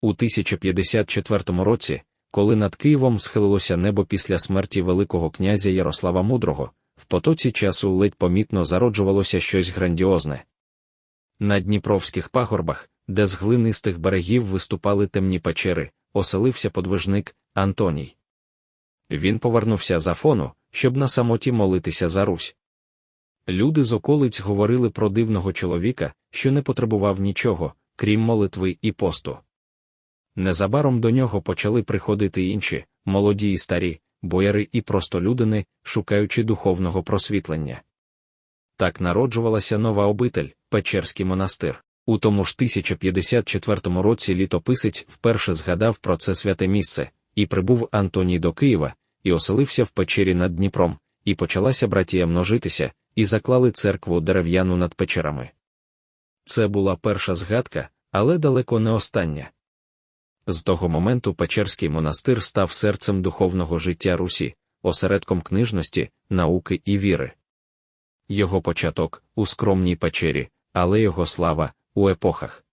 У 1054 році, коли над Києвом схилилося небо після смерті Великого князя Ярослава Мудрого, в потоці часу ледь помітно зароджувалося щось грандіозне. На Дніпровських пагорбах, де з глинистих берегів виступали темні печери, оселився подвижник Антоній. Він повернувся з Афону, щоб на самоті молитися за Русь. Люди з околиць говорили про дивного чоловіка, що не потребував нічого, крім молитви і посту. Незабаром до нього почали приходити інші, молоді і старі, бояри і простолюдини, шукаючи духовного просвітлення. Так народжувалася нова обитель, Печерський монастир. У тому ж 1054 році літописець вперше згадав про це святе місце, і прибув Антоній до Києва, і оселився в печері над Дніпром, і почалася братія множитися, і заклали церкву дерев'яну над печерами. Це була перша згадка, але далеко не остання. З того моменту Печерський монастир став серцем духовного життя Русі, осередком книжності, науки і віри. Його початок у скромній печері, але його слава у епохах.